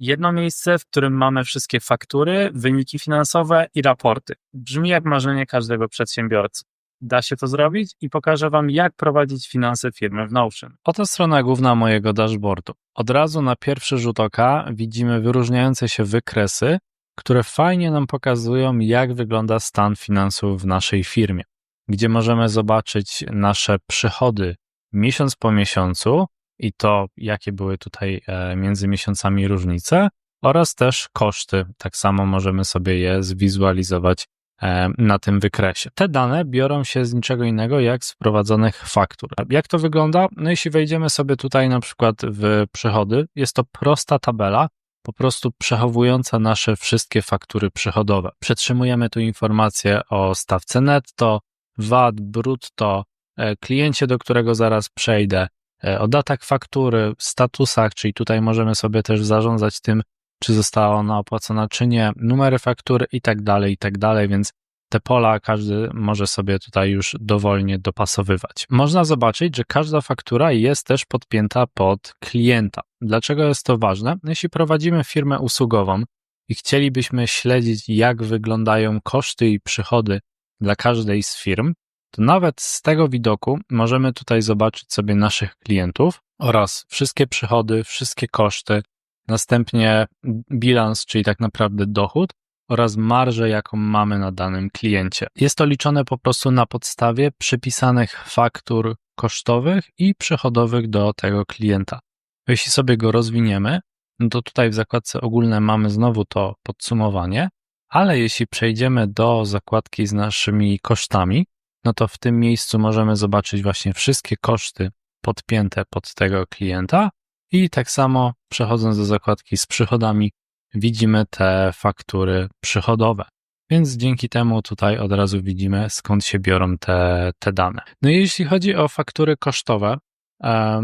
Jedno miejsce, w którym mamy wszystkie faktury, wyniki finansowe i raporty. Brzmi jak marzenie każdego przedsiębiorcy. Da się to zrobić i pokażę Wam, jak prowadzić finanse firmy w Notion. Oto strona główna mojego dashboardu. Od razu na pierwszy rzut oka widzimy wyróżniające się wykresy, które fajnie nam pokazują, jak wygląda stan finansów w naszej firmie, gdzie możemy zobaczyć nasze przychody miesiąc po miesiącu i to, jakie były tutaj e, między miesiącami różnice, oraz też koszty. Tak samo możemy sobie je zwizualizować e, na tym wykresie. Te dane biorą się z niczego innego jak z wprowadzonych faktur. Jak to wygląda? No jeśli wejdziemy sobie tutaj na przykład w przychody, jest to prosta tabela, po prostu przechowująca nasze wszystkie faktury przychodowe. Przetrzymujemy tu informacje o stawce netto, VAT, brutto, e, kliencie, do którego zaraz przejdę, o datach faktury, statusach, czyli tutaj możemy sobie też zarządzać tym, czy została ona opłacona, czy nie, numery faktury i tak dalej, i tak dalej, więc te pola każdy może sobie tutaj już dowolnie dopasowywać. Można zobaczyć, że każda faktura jest też podpięta pod klienta. Dlaczego jest to ważne? Jeśli prowadzimy firmę usługową i chcielibyśmy śledzić, jak wyglądają koszty i przychody dla każdej z firm, to nawet z tego widoku możemy tutaj zobaczyć sobie naszych klientów oraz wszystkie przychody, wszystkie koszty, następnie bilans, czyli tak naprawdę dochód oraz marżę, jaką mamy na danym kliencie. Jest to liczone po prostu na podstawie przypisanych faktur kosztowych i przychodowych do tego klienta. Jeśli sobie go rozwiniemy, no to tutaj w zakładce ogólne mamy znowu to podsumowanie, ale jeśli przejdziemy do zakładki z naszymi kosztami, no to w tym miejscu możemy zobaczyć właśnie wszystkie koszty podpięte pod tego klienta i tak samo przechodząc do zakładki z przychodami, widzimy te faktury przychodowe. Więc dzięki temu tutaj od razu widzimy, skąd się biorą te, te dane. No i jeśli chodzi o faktury kosztowe,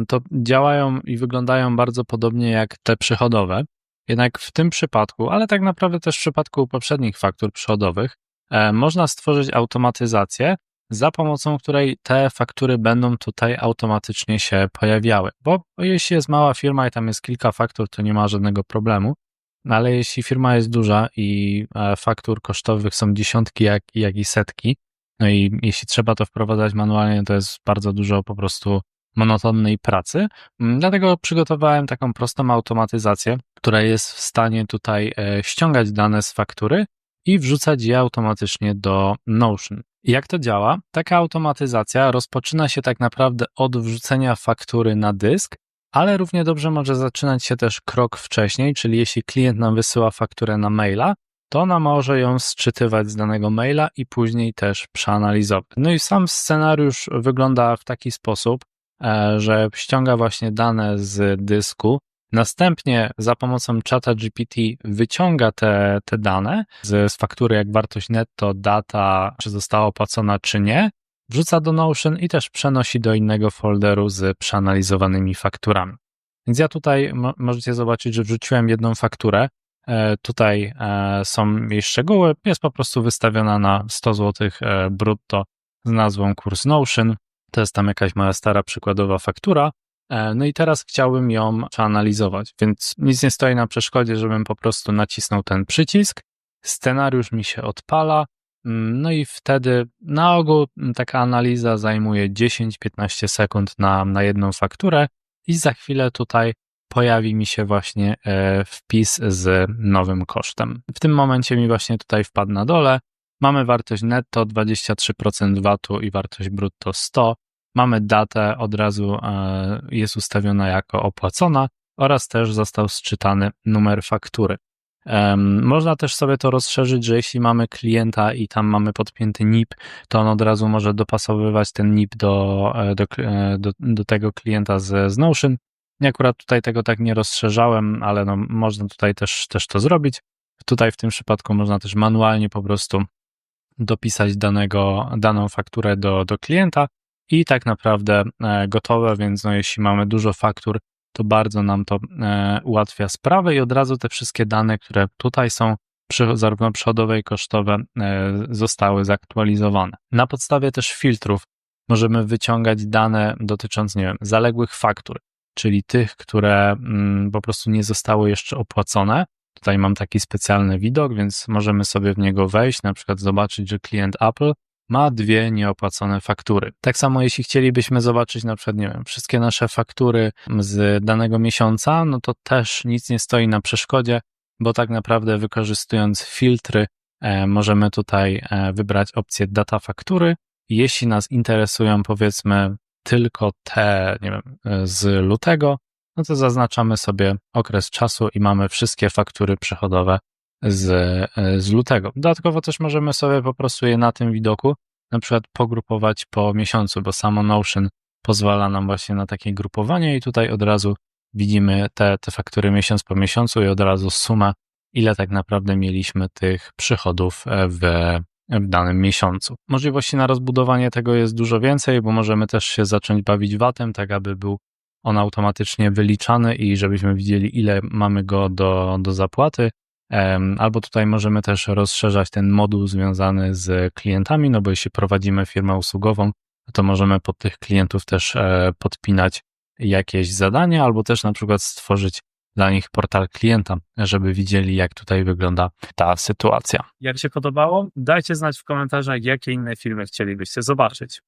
to działają i wyglądają bardzo podobnie jak te przychodowe. Jednak w tym przypadku, ale tak naprawdę też w przypadku poprzednich faktur przychodowych, można stworzyć automatyzację, za pomocą której te faktury będą tutaj automatycznie się pojawiały. Bo jeśli jest mała firma i tam jest kilka faktur, to nie ma żadnego problemu. No ale jeśli firma jest duża i e, faktur kosztowych są dziesiątki, jak, jak i setki, no i jeśli trzeba to wprowadzać manualnie, to jest bardzo dużo po prostu monotonnej pracy. Mm, dlatego przygotowałem taką prostą automatyzację, która jest w stanie tutaj e, ściągać dane z faktury i wrzucać je automatycznie do Notion. Jak to działa? Taka automatyzacja rozpoczyna się tak naprawdę od wrzucenia faktury na dysk, ale równie dobrze może zaczynać się też krok wcześniej, czyli jeśli klient nam wysyła fakturę na maila, to ona może ją sczytywać z danego maila i później też przeanalizować. No i sam scenariusz wygląda w taki sposób, e, że ściąga właśnie dane z dysku, następnie za pomocą czata GPT wyciąga te, te dane z, z faktury, jak wartość netto, data, czy została opłacona, czy nie, wrzuca do Notion i też przenosi do innego folderu z przeanalizowanymi fakturami. Więc ja tutaj możecie zobaczyć, że wrzuciłem jedną fakturę. E, tutaj e, są jej szczegóły. Jest po prostu wystawiona na 100 zł e, brutto z nazwą kurs Notion. To jest tam jakaś moja stara przykładowa faktura. No i teraz chciałbym ją przeanalizować, więc nic nie stoi na przeszkodzie, żebym po prostu nacisnął ten przycisk. Scenariusz mi się odpala, Mm, no i wtedy na ogół taka analiza zajmuje 10-15 sekund na, na jedną fakturę i za chwilę tutaj pojawi mi się właśnie e, wpis z nowym kosztem. W tym momencie mi właśnie tutaj wpadł na dole. Mamy wartość netto 23% VAT-u i wartość brutto 100. Mamy datę, od razu e, jest ustawiona jako opłacona oraz też został sczytany numer faktury. Można też sobie to rozszerzyć, że jeśli mamy klienta i tam mamy podpięty NIP, to on od razu może dopasowywać ten NIP do, e, do, e, do, do tego klienta z, z Notion. Ja akurat tutaj tego tak nie rozszerzałem, ale no, można tutaj też, też to zrobić. Tutaj w tym przypadku można też manualnie po prostu dopisać danego, daną fakturę do, do klienta i tak naprawdę e, gotowe, więc no, jeśli mamy dużo faktur, to bardzo nam to e, ułatwia sprawę i od razu te wszystkie dane, które tutaj są, zarówno przychodowe i kosztowe, e, zostały zaktualizowane. Na podstawie też filtrów możemy wyciągać dane dotyczące, nie wiem, zaległych faktur. czyli tych, które mm, po prostu nie zostały jeszcze opłacone. Tutaj mam taki specjalny widok, więc możemy sobie w niego wejść, na przykład zobaczyć, że klient Apple ma dwie nieopłacone faktury. Tak samo jeśli chcielibyśmy zobaczyć na przykład, nie wiem, wszystkie nasze faktury z danego miesiąca, no to też nic nie stoi na przeszkodzie, bo tak naprawdę wykorzystując filtry e, możemy tutaj e, wybrać opcję data faktury. Jeśli nas interesują powiedzmy tylko te, nie wiem, e, z lutego, no to zaznaczamy sobie okres czasu i mamy wszystkie faktury przychodowe z, e, z lutego. Dodatkowo też możemy sobie po prostu je na tym widoku na przykład pogrupować po miesiącu, bo samo Notion pozwala nam właśnie na takie grupowanie i tutaj od razu widzimy te, te faktury miesiąc po miesiącu i od razu suma, ile tak naprawdę mieliśmy tych przychodów e, w, w danym miesiącu. Możliwości na rozbudowanie tego jest dużo więcej, bo możemy też się zacząć bawić VAT-em, tak aby był on automatycznie wyliczany i żebyśmy widzieli, ile mamy go do, do zapłaty. Albo tutaj możemy też rozszerzać ten moduł związany z klientami, no bo jeśli prowadzimy firmę usługową, to możemy pod tych klientów też e, podpinać jakieś zadania, albo też na przykład stworzyć dla nich portal klienta, żeby widzieli, jak tutaj wygląda ta sytuacja. Jak się podobało? Dajcie znać w komentarzach, jakie inne filmy chcielibyście zobaczyć.